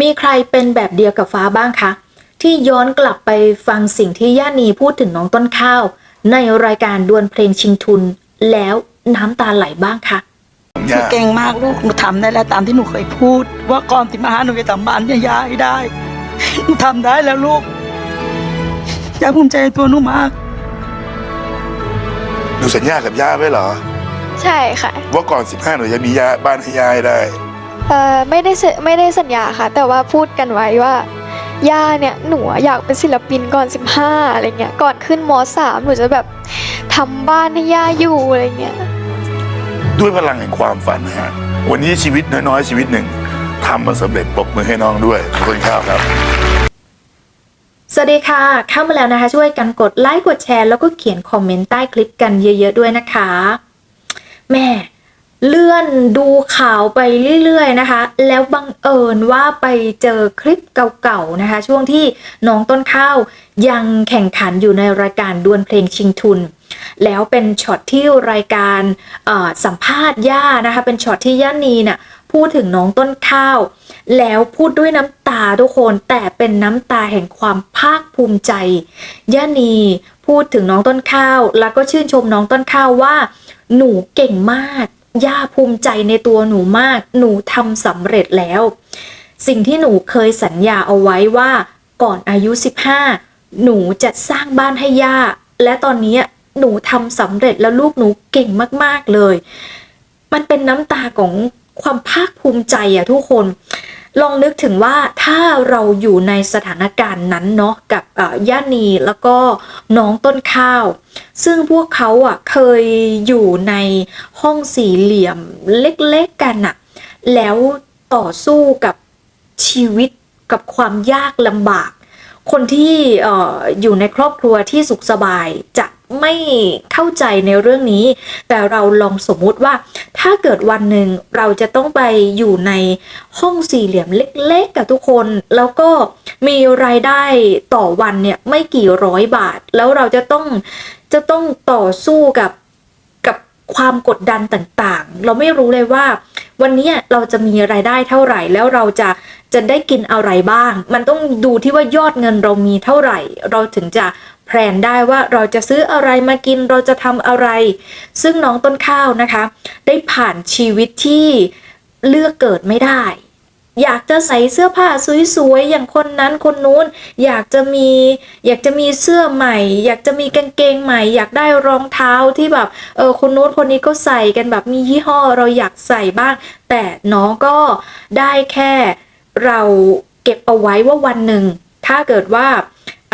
มีใครเป็นแบบเดียวกับฟ้าบ้างคะ ที่ย้อนกลับไปฟังสิ่งที่ย่านีพูดถึงน้องต้นข้าว ในรายการดวลเพลงชิงทุน แล้วน้ำตาไหลบ้างคะหนูเก่งมากลูกหนูทำได้แล้วตามที่หนูเคยพูด ว่าก่อนที่มาหาหนูจะทำบ้านให้ยายได้หนูทำได้แล้วลูกยายภูมิใจในตัวหนูมากหนูสัญญากับย่าไว้เหรอ ใช่ค่ะ ว่าก่อน15หนูจะมีย่าบ้านให้ย่าให้ได้ เอ่อไม่ได้เสไม่ได้สัญญาค่ะ แต่ว่าพูดกันไว้ว่าย่าเนี่ยหนูอะอยากเป็นศิลปินก่อน 15อะไรเงี้ยก่อนขึ้นม .3 หนูจะแบบทำบ้านให้ย่าอยู่อะไรเงี้ยด้วยพลังแห่งความฝันนะฮะวันนี้ชีวิตน้อยๆชีวิตหนึ่งทำมาสำเร็จปรบมือให้น้องด้วยขอบคุณข้าวครับ สวัสดีค่ะ เข้ามาแล้วนะคะ ช่วยกันกดไลค์กดแชร์แล้วก็เขียนคอมเมนต์ใต้คลิปกันเยอะ ๆ ด้วยนะคะแม่ เลื่อนดูข่าวไปเรื่อยๆนะคะ แล้วบังเอิญว่าไปเจอคลิปเก่าๆนะคะ ช่วงที่น้องต้นข้าวยังแข่งขันอยู่ในรายการดวลเพลงชิงทุน แล้วเป็นช็อตที่รายการสัมภาษณ์ย่านะคะ เป็นช็อตที่ย่านีน่ะพูดถึงน้องต้นข้าว แล้วพูดด้วยน้ำตาทุกคนแต่เป็นน้ำตาแห่งความภาคภูมิใจย่านีพูดถึงน้องต้นข้าว แล้วก็ชื่นชมน้องต้นข้าวว่า หนูเก่งมาก ย่าภูมิใจในตัวหนูมาก หนูทำสำเร็จแล้ว สิ่งที่หนูเคยสัญญาเอาไว้ว่าก่อนอายุ 15 หนูจะสร้างบ้านให้ย่า และตอนนี้หนูทำสำเร็จแล้วลูกหนูเก่งมาก ๆ เลย มันเป็นน้ำตาของความภาคภูมิใจอะทุกคน ลองนึกถึงว่าถ้าเราอยู่ในสถานการณ์นั้นเนาะกับย่านีแล้วก็น้องต้นข้าว ซึ่งพวกเขาอะเคยอยู่ในห้องสี่เหลี่ยมเล็กๆกันอะแล้วต่อสู้กับชีวิตกับความยากลำบาก คนที่อออยู่ในครอบครัวที่สุขสบายจะ ไม่เข้าใจในเรื่องนี้ แต่เราลองสมมุติว่า ถ้าเกิดวันหนึ่งเราจะต้องไปอยู่ในห้องสี่เหลี่ยมเล็กๆกับทุกคน แล้วก็มีรายได้ต่อวันเนี่ยไม่กี่ร้อยบาท แล้วเราจะต้องจะต้องต่อสู้กับกับความกดดันต่างๆ เราไม่รู้เลยว่า วันนี้เราจะมีรายได้เท่าไหร่ แล้วเราจะจะได้กินอะไรบ้าง มันต้องดูที่ว่ายอดเงินเรามีเท่าไหร่ เราถึงจะ แพลนได้ว่าเราจะซื้ออะไรมากินเราจะทำอะไร ซึ่งน้องต้นข้าวนะคะ ได้ผ่านชีวิตที่เลือกเกิดไม่ได้ อยากจะใส่เสื้อผ้าสวยๆอย่างคนนั้นคนนู้น อยากจะมีอยากจะมีเสื้อใหม่ อยากจะมีกางเกงใหม่ อยากได้รองเท้าที่แบบเออคนนู้นคนนี้ก็ใส่กันแบบมียี่ห้อเราอยากใส่บ้าง แต่น้องก็ได้แค่เราเก็บเอาไว้ว่าวันหนึ่งถ้าเกิดว่า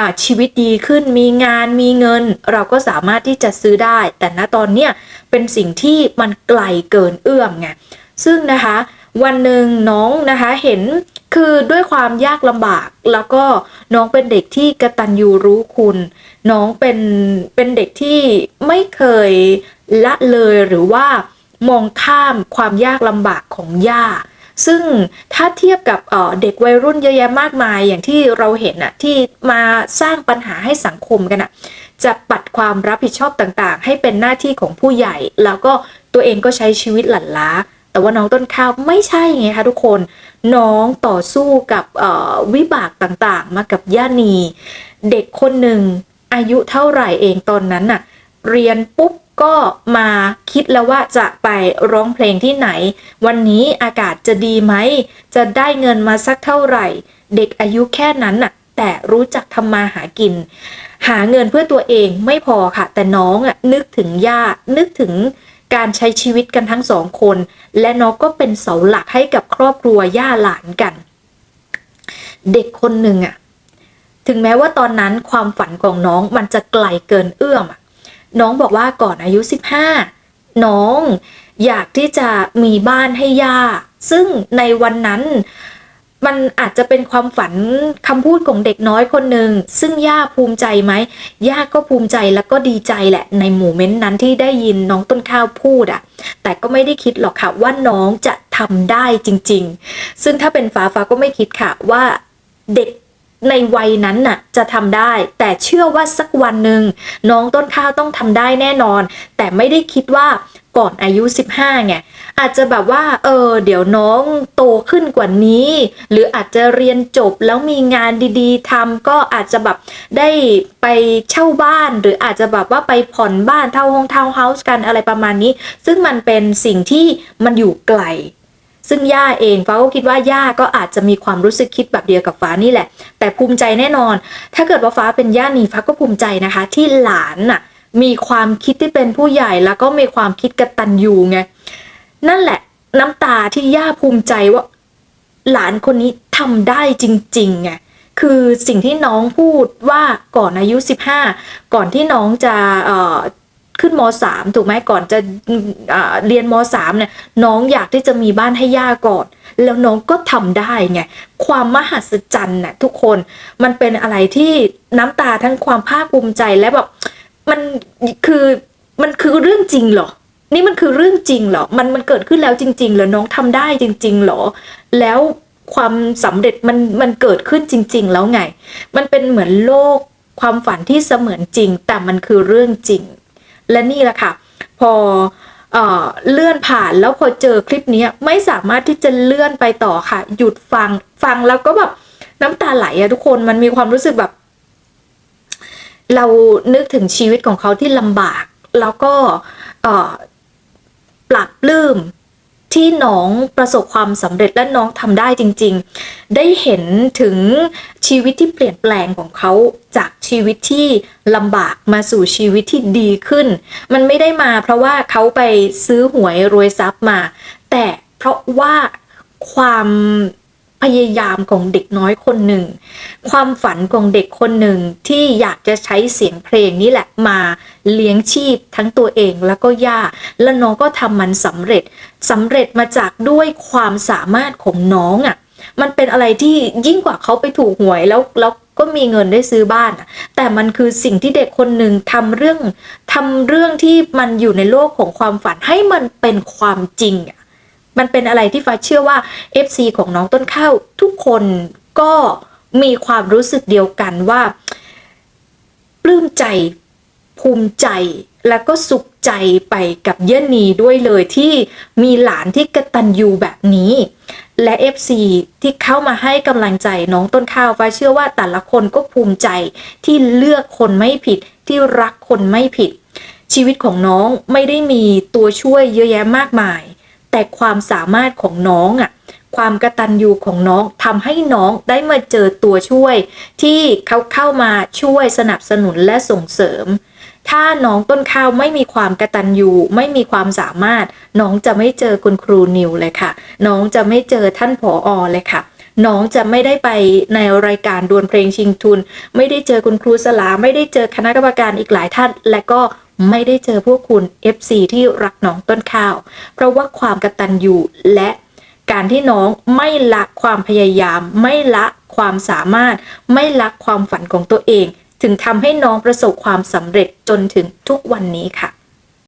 อาชีวิตดีขึ้นมีงานมีเงิน เราก็สามารถที่จะซื้อได้ แต่ณตอนเนี้ยเป็นสิ่งที่มันไกลเกินเอื้อมไงซึ่งนะคะวันหนึ่งน้องนะคะเห็นคือด้วยความยากลำบากแล้วก็น้องเป็นเด็กที่กระตันยูรู้คุณ น้องเป็นเป็นเด็กที่ไม่เคยละเลยหรือว่ามองข้ามความยากลำบากของย่า ซึ่งถ้าเทียบกับเด็กวัยรุ่นเยอะแยะมากมายอย่างที่เราเห็นอะที่มาสร้างปัญหาให้สังคมกันอะจะปัดความรับผิดชอบต่างๆ ให้เป็นหน้าที่ของผู้ใหญ่ แล้วก็ตัวเองก็ใช้ชีวิตหลั่นล้า แต่ว่าน้องต้นข้าวไม่ใช่ไงคะทุกคน น้องต่อสู้กับวิบากต่างๆ มากับย่านี เด็กคนหนึ่งอายุเท่าไหร่เองตอนนั้นน่ะเรียนปุ๊บก็มาคิดแล้วว่าจะไปร้องเพลงที่ไหน วันนี้อากาศจะดีไหม จะได้เงินมาสักเท่าไหร่ เด็กอายุแค่นั้นน่ะ แต่รู้จักทำมาหากิน หาเงินเพื่อตัวเองไม่พอค่ะ แต่น้องอะนึกถึงย่านึกถึงการใช้ชีวิตกันทั้งสองคน และน้องก็เป็นเสาหลักให้กับครอบครัวย่าหลานกัน เด็กคนหนึ่งอะถึงแม้ว่าตอนนั้นความฝันของน้องมันจะไกลเกินเอื้อมอะ น้องบอกว่าก่อนอายุ 15 น้องอยากที่จะมีบ้านให้ย่า ซึ่งในวันนั้นมันอาจจะเป็นความฝันคำพูดของเด็กน้อยคนหนึ่ง ซึ่งย่าภูมิใจไหมย่าก็ภูมิใจแล้วก็ดีใจแหละ ในโมเมนต์นั้นที่ได้ยินน้องต้นข้าวพูดอะแต่ก็ไม่ได้คิดหรอกค่ะว่าน้องจะทำได้จริง ๆ ซึ่งถ้าเป็นฟ้าฟ้าก็ไม่คิดค่ะว่าเด็ก ในวัยนั้นน่ะจะทำได้ แต่เชื่อว่าสักวันหนึ่งน้องต้นข้าวต้องทำได้แน่นอน แต่ไม่ได้คิดว่าก่อนอายุ 15ไงอาจจะแบบว่า เออ เดี๋ยวน้องโตขึ้นกว่านี้ หรืออาจจะเรียนจบแล้วมีงานดีๆทำก็อาจจะแบบได้ไปเช่าบ้าน หรืออาจจะแบบว่าไปผ่อนบ้านเท่าห้องเท่าเฮาส์กันอะไรประมาณนี้ ซึ่งมันเป็นสิ่งที่มันอยู่ไกล ซึ่งย่าเองฟ้าก็คิดว่าย่าก็อาจจะมีความรู้สึกคิดแบบเดียวกับฟ้านี่แหละ แต่ภูมิใจแน่นอน ถ้าเกิดว่าฟ้าเป็นย่านีฟ้าก็ภูมิใจนะคะ ที่หลานน่ะมีความคิดที่เป็นผู้ใหญ่แล้วก็มีความคิดกระตัญญูไงนั่นแหละน้ำตาที่ย่าภูมิใจว่า หลานคนนี้ทำได้จริงๆไงคือสิ่งที่น้องพูดว่าก่อนอายุ 15 ก่อนที่น้องจะเอ่อ ขึ้นม .3 ถูกไหมก่อนจะเอ่อเรียนม .3 เนี่ยน้องอยากที่จะมีบ้านให้ย่าก่อน แล้วน้องก็ทำได้ไงความมหัศจรรย์น่ะทุกคนมันเป็นอะไรที่น้ำตาทั้งความภาคภูมิใจและแบบมันคือมันคือเรื่องจริงเหรอ นี่มันคือเรื่องจริงเหรอ มันมันเกิดขึ้นแล้วจริงๆเหรอ น้องทำได้จริง ๆ เหรอ แล้วความสำเร็จมันมันเกิดขึ้นจริง ๆ แล้วไง มันเป็นเหมือนโลกความฝันที่เสมือนจริง แต่มันคือเรื่องจริง และนี่แหละค่ะ พอเออเลื่อนผ่านแล้วพอเจอคลิปนี้ไม่สามารถที่จะเลื่อนไปต่อค่ะ หยุดฟังฟังแล้วก็แบบน้ำตาไหลอะทุกคนมันมีความรู้สึกแบบ เรานึกถึงชีวิตของเขาที่ลำบาก แล้วก็ปรับลืม ที่น้องประสบความสำเร็จและน้องทำได้จริง ๆ ได้เห็นถึงชีวิตที่เปลี่ยนแปลงของเขาจากชีวิตที่ลำบากมาสู่ชีวิตที่ดีขึ้น มันไม่ได้มาเพราะว่าเขาไปซื้อหวยรวยทรัพย์มา แต่เพราะว่าความ พยายามของเด็กน้อยคนหนึ่ง ความฝันของเด็กคนหนึ่งที่อยากจะใช้เสียงเพลงนี้แหละมาเลี้ยงชีพทั้งตัวเองแล้วก็ย่า แล้วน้องก็ทำมันสำเร็จสำเร็จมาจากด้วยความสามารถของน้องอะ่ะ มันเป็นอะไรที่ยิ่งกว่าเขาไปถูกหวยแล้วแล้วก็มีเงินได้ซื้อบ้าน แต่มันคือสิ่งที่เด็กคนหนึ่งทำเรื่องทำเรื่องที่มันอยู่ในโลกของความฝันให้มันเป็นความจริงอะ มันเป็นอะไรที่ฟ้าเชื่อว่า FC ของน้องต้นข้าวทุกคนก็มีความรู้สึกเดียวกันว่าปลื้มใจภูมิใจแล้วก็สุขใจไปกับเยนนีด้วยเลยที่มีหลานที่กระตันยูแบบนี้ และ FC ที่เข้ามาให้กำลังใจน้องต้นข้าวฟ้าเชื่อว่าแต่ละคนก็ภูมิใจที่เลือกคนไม่ผิดที่รักคนไม่ผิด ชีวิตของน้องไม่ได้มีตัวช่วยเยอะแยะมากมาย แต่ความสามารถของน้องอะความกระตันยูของน้องทำให้น้องได้มาเจอตัวช่วย ที่เขาเข้ามาช่วยสนับสนุนและส่งเสริม ถ้าน้องต้นข้าวไม่มีความกระตันยูไม่มีความสามารถ น้องจะไม่เจอคุณครูนิวเลยค่ะ น้องจะไม่เจอท่านผออเลยค่ะ น้องจะไม่ได้ไปในรายการดวลเพลงชิงทุน ไม่ได้เจอคุณครูสลาไม่ได้เจอคณะกรรมการอีกหลายท่าน และก็ ไม่ได้เจอพวกคุณ FC ที่รักน้องต้นข้าว เพราะว่าความกตัญญูและการที่น้องไม่ละความพยายาม ไม่ละความสามารถ ไม่ละความฝันของตัวเอง ถึงทำให้น้องประสบความสำเร็จจนถึงทุกวันนี้ค่ะ